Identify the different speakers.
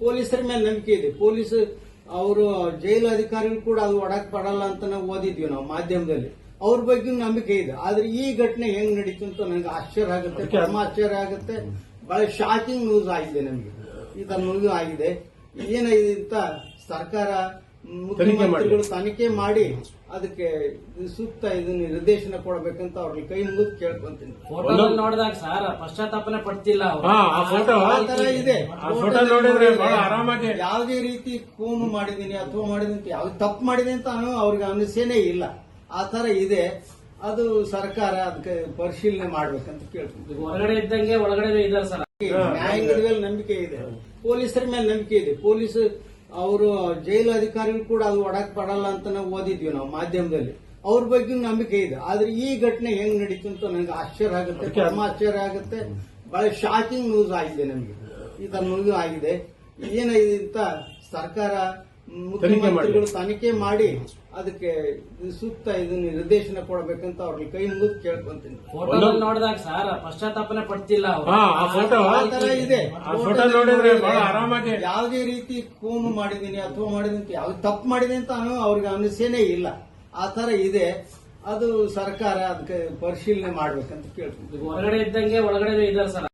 Speaker 1: ಪೊಲೀಸರ ಮೇಲೆ ನಂಬಿಕೆ ಇದೆ. ಪೊಲೀಸ್ ಅವರು ಜೈಲು ಅಧಿಕಾರಿಗಳು ಕೂಡ ಅದು ಒಡಕ್ ಪಡಲ್ಲ ಅಂತ ನಾವು ಓದಿದ್ವಿ ನಾವು ಮಾಧ್ಯಮದಲ್ಲಿ. ಅವ್ರ ಬಗ್ಗೆ ನಂಬಿಕೆ ಇದೆ. ಆದ್ರೆ ಈ ಘಟನೆ ಹೆಂಗ್ ನಡೀತು ಅಂತ ನನಗೆ ಆಶ್ಚರ್ಯ ಆಗುತ್ತೆ ಪರಮ ಆಶ್ಚರ್ಯ ಆಗುತ್ತೆ. ಬಹಳ ಶಾಕಿಂಗ್ ನ್ಯೂಸ್ ಆಗಿದೆ ನಮಗೆ. ಈ ತರ ನ್ಯೂಸ್ ಆಗಿದೆ. ಏನಾಗಿದೆ ಅಂತ ಸರ್ಕಾರ ಮುಖ್ಯಮಂತ್ರಿಗಳು ತನಿಖೆ ಮಾಡಿ. ಅದಕ್ಕೆ ಸೂಕ್ತ ಇದನ್ನ ನಿರ್ದೇಶನ ಕೊಡಬೇಕಂತ ಅವ್ರಿಗೆ ಕೈ ಮುಗಿದು ಕೇಳ್ಕೊಂತೀನಿ.
Speaker 2: ಫೋಟೋ ನೋಡಿದಾಗ ಸರ್ ಪಶ್ಚಾತ್ತಾಪನೆ ಪಡ್ತಿಲ್ಲ ಅವ್ರು.
Speaker 3: ಆ ಫೋಟೋ
Speaker 1: ಆ ಇದೆ.
Speaker 3: ಆ ಫೋಟೋ ನೋಡಿದ್ರೆ ಬಹಳ ಆರಾಮಾಗಿ
Speaker 1: ಯಾವುದೇ ರೀತಿ ಕೂನು ಮಾಡಿದೀನಿ ಅಥವಾ ಮಾಡಿದೀನಿ ಯಾವ ಯಾವ್ದು ತಪ್ಪು ಮಾಡಿದೆ ಅಂತ ಅವ್ರಿಗೆ ಅನಿಸೇನೆ ಇಲ್ಲ. ಆ ತರ ಇದೆ. ಅದು ಸರ್ಕಾರ ಅದಕ್ಕೆ ಪರಿಶೀಲನೆ ಮಾಡ್ಬೇಕಂತ ಕೇಳ್ತೀನಿ.
Speaker 2: ಹೊರಗಡೆ ಇದ್ದಂಗೆ ಒಳಗಡೆ ಇದ್ದಾರೆ ಸರ್.
Speaker 1: ನ್ಯಾಯಾಂಗದ ಮೇಲೆ ನಂಬಿಕೆ ಇದೆ. ಪೊಲೀಸರ ಮೇಲೆ ನಂಬಿಕೆ ಇದೆ. ಪೊಲೀಸ್ ಅವರು ಜೈಲು ಅಧಿಕಾರಿಗಳು ಕೂಡ ಅದು ಒಡಕ್ ಪಡಲ್ಲ ಅಂತ ನಾವು ಓದಿದ್ವಿ ನಾವು ಮಾಧ್ಯಮದಲ್ಲಿ. ಅವ್ರ ಬಗ್ಗೆ ನಂಬಿಕೆ ಇದೆ. ಆದ್ರೆ ಈ ಘಟನೆ ಹೆಂಗ್ ನಡೀತು ಅಂತ ನನಗೆ ಆಶ್ಚರ್ಯ ಆಗುತ್ತೆ ಪರಮ ಆಶ್ಚರ್ಯ ಆಗುತ್ತೆ. ಬಹಳ ಶಾಕಿಂಗ್ ನ್ಯೂಸ್ ಆಗಿದೆ ನಮಗೆ. ಈ ತರ ನ್ಯೂಸ್ ಆಗಿದೆ ಏನಾಗಿದೆ ಅಂತ ಸರ್ಕಾರ ಮುಖ್ಯಮಂತ್ರಿಗಳು ತನಿಖೆ ಮಾಡಿ ಅದಕ್ಕೆ ಸೂಕ್ತ ಇದನ್ನ ನಿರ್ದೇಶನ ಕೊಡಬೇಕಂತ ಅವ್ರಿಗೆ ಕೈ ಮುಗಿದು ಕೇಳ್ಕೊಂತೀನಿ.
Speaker 2: ಫೋಟೋ ನೋಡಿದಾಗ ಸರ್ ಪಶ್ಚಾತ್ತಾಪನೆ ಪಡ್ತಿಲ್ಲ
Speaker 1: ಇದೆ.
Speaker 3: ಆ ಫೋಟೋ ನೋಡಿದ್ರೆ ಬಹಳ ಆರಾಮಾಗಿ
Speaker 1: ಯಾವುದೇ ರೀತಿ ಕೋಮು ಮಾಡಿದೀನಿ ಅಥವಾ ಮಾಡಿದೀನಿ ಯಾವ ಯಾವ್ದು ತಪ್ಪು ಮಾಡಿದೆ ಅಂತ ಅನ್ನೋ ಅವ್ರಿಗೆ ಅನಿಸೇನೆ ಇಲ್ಲ. ಆ ತರ ಇದೆ. ಅದು ಸರ್ಕಾರ ಅದಕ್ಕೆ ಪರಿಶೀಲನೆ ಮಾಡ್ಬೇಕಂತ ಕೇಳ್ತೀನಿ.
Speaker 2: ಹೊರಗಡೆ ಇದ್ದಂಗೆ ಒಳಗಡೆ ಇದ್ದಾರೆ ಸರ್.